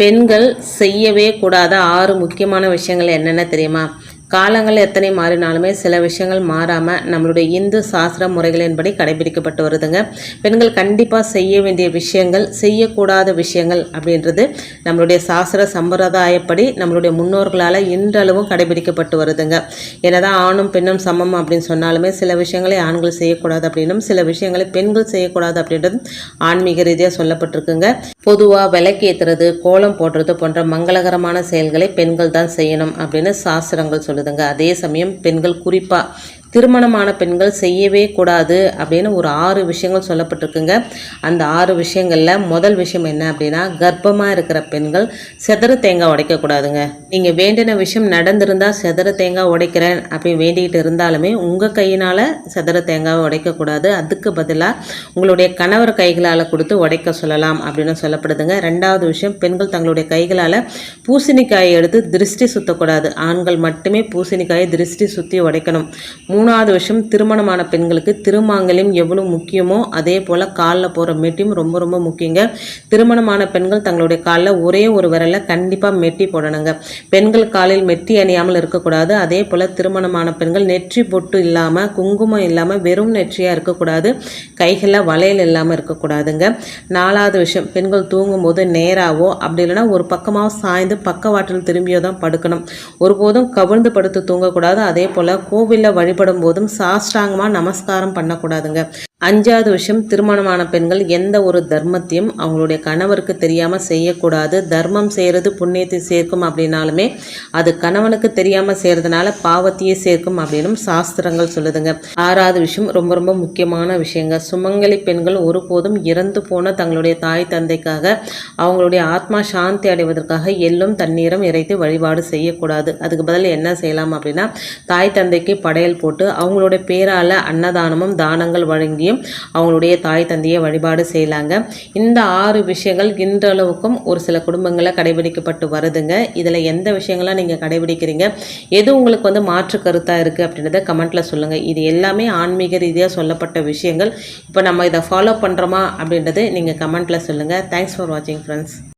பெண்கள் செய்யவே கூடாத ஆறு முக்கியமான விஷயங்கள் என்னென்ன தெரியுமா? காலங்கள் எத்தனை மாறினாலுமே சில விஷயங்கள் மாறாமல் நம்மளுடைய இந்து சாஸ்திர முறைகளின்படி கடைபிடிக்கப்பட்டு வருதுங்க. பெண்கள் கண்டிப்பாக செய்ய வேண்டிய விஷயங்கள் செய்யக்கூடாத விஷயங்கள் அப்படின்றது நம்மளுடைய சாஸ்திர சம்பிரதாயப்படி நம்மளுடைய முன்னோர்களால் இன்றளவும் கடைபிடிக்கப்பட்டு வருதுங்க. என்னதான் ஆணும் பெண்ணும் சமம் அப்படின்னு சொன்னாலுமே சில விஷயங்களை ஆண்கள் செய்யக்கூடாது அப்படின்னும் சில விஷயங்களை பெண்கள் செய்யக்கூடாது அப்படின்றது ஆன்மீக ரீதியாக சொல்லப்பட்டிருக்குங்க. பொதுவாக விளக்கேற்றுறது கோலம் போடுறது போன்ற மங்களகரமான செயல்களை பெண்கள் தான் செய்யணும் அப்படின்னு சாஸ்திரங்கள் சொல்லுதுங்க. அதே சமயம் பெண்கள் குறிப்பாக திருமணமான பெண்கள் செய்யவே கூடாது அப்படின்னு ஒரு ஆறு விஷயங்கள் சொல்லப்பட்டிருக்குங்க. அந்த ஆறு விஷயங்களில் முதல் விஷயம் என்ன அப்படின்னா கர்ப்பமாக இருக்கிற பெண்கள் செதறு தேங்காய் உடைக்கக்கூடாதுங்க நீங்கள் வேண்டின விஷயம் நடந்திருந்தால் செதற தேங்காய் உடைக்கிறேன் அப்படின்னு வேண்டிக்கிட்டு இருந்தாலுமே உங்கள் கையினால் செதற தேங்காவை உடைக்கக்கூடாது அதுக்கு பதிலாக உங்களுடைய கணவர் கைகளால் கொடுத்து உடைக்க சொல்லலாம் அப்படின்னு சொல்லப்படுதுங்க. ரெண்டாவது விஷயம் பெண்கள் தங்களுடைய கைகளால் பூசணிக்காயை எடுத்து திருஷ்டி சுத்தக்கூடாது ஆண்கள் மட்டுமே பூசணிக்காயை திருஷ்டி சுற்றி உடைக்கணும். மூணாவது விஷயம் திருமணமான பெண்களுக்கு திருமாங்கல்யம் எவ்வளோ முக்கியமோ அதே போல் காலில் போகிற மெட்டியும் ரொம்ப ரொம்ப முக்கியங்க. திருமணமான பெண்கள் தங்களுடைய காலில் ஒரே ஒரு விரல கண்டிப்பாக மெட்டி போடணுங்க. பெண்கள் காலில் மெட்டி அணியாமல் இருக்கக்கூடாது. அதே போல் திருமணமான பெண்கள் நெற்றி பொட்டு இல்லாமல் குங்குமம் இல்லாமல் வெறும் நெற்றியாக இருக்கக்கூடாது. கைகளில் வளையல் இல்லாமல் இருக்கக்கூடாதுங்க. நாலாவது விஷயம் பெண்கள் தூங்கும்போது நேராவோ அப்படி இல்லைன்னா ஒரு பக்கமாக சாய்ந்து பக்கவாட்டில் திரும்பியோ தான் படுக்கணும். ஒருபோதும் கவிழ்ந்து படுத்து தூங்கக்கூடாது. அதே போல் கோவிலில் வழிபடும் போதும் சாஷ்டாங்கமாக நமஸ்காரம் பண்ணக்கூடாதுங்க. அஞ்சாவது விஷயம் திருமணமான பெண்கள் எந்த ஒரு தர்மத்தையும் அவங்களுடைய கணவருக்கு தெரியாமல் செய்யக்கூடாது. தர்மம் செய்கிறது புண்ணியத்தை சேர்க்கும் அப்படின்னாலுமே அது கணவனுக்கு தெரியாமல் செய்கிறதுனால பாவத்தையே சேர்க்கும் அப்படின்னும் சாஸ்திரங்கள் சொல்லுதுங்க. ஆறாவது விஷயம் ரொம்ப ரொம்ப முக்கியமான விஷயங்க. சுமங்கலி பெண்கள் ஒருபோதும் இறந்து போன தங்களுடைய தாய் தந்தைக்காக அவங்களுடைய ஆத்மா சாந்தி அடைவதற்காக எள்ளும் தண்ணீரும் இறைத்து வழிபாடு செய்யக்கூடாது. அதுக்கு பதில் என்ன செய்யலாம் அப்படின்னா தாய் தந்தைக்கு படையல் போட்டு அவங்களுடைய பேரால் அன்னதானமும் தானங்கள் வழங்கி வழியும் அவங்களுடைய தாய் தந்தையை வழிபாடு செய்யலாங்க. இந்த ஆறு விஷயங்கள் இன்றளவுக்கும் ஒரு சில குடும்பங்களில் கடைபிடிக்கப்பட்டு வருதுங்க. இதில் எந்த விஷயங்கள்லாம் நீங்கள் கடைபிடிக்கிறீங்க? எது உங்களுக்கு வந்து மாற்று கருத்தாக இருக்குது அப்படின்றத கமெண்ட்டில் சொல்லுங்கள் இது எல்லாமே ஆன்மீக ரீதியாக சொல்லப்பட்ட விஷயங்கள். இப்போ நம்ம இதை ஃபாலோ பண்ணுறோமா அப்படின்றது நீங்கள் கமெண்ட்டில் சொல்லுங்கள் தேங்க்ஸ் ஃபார் வாட்சிங் ஃப்ரெண்ட்ஸ்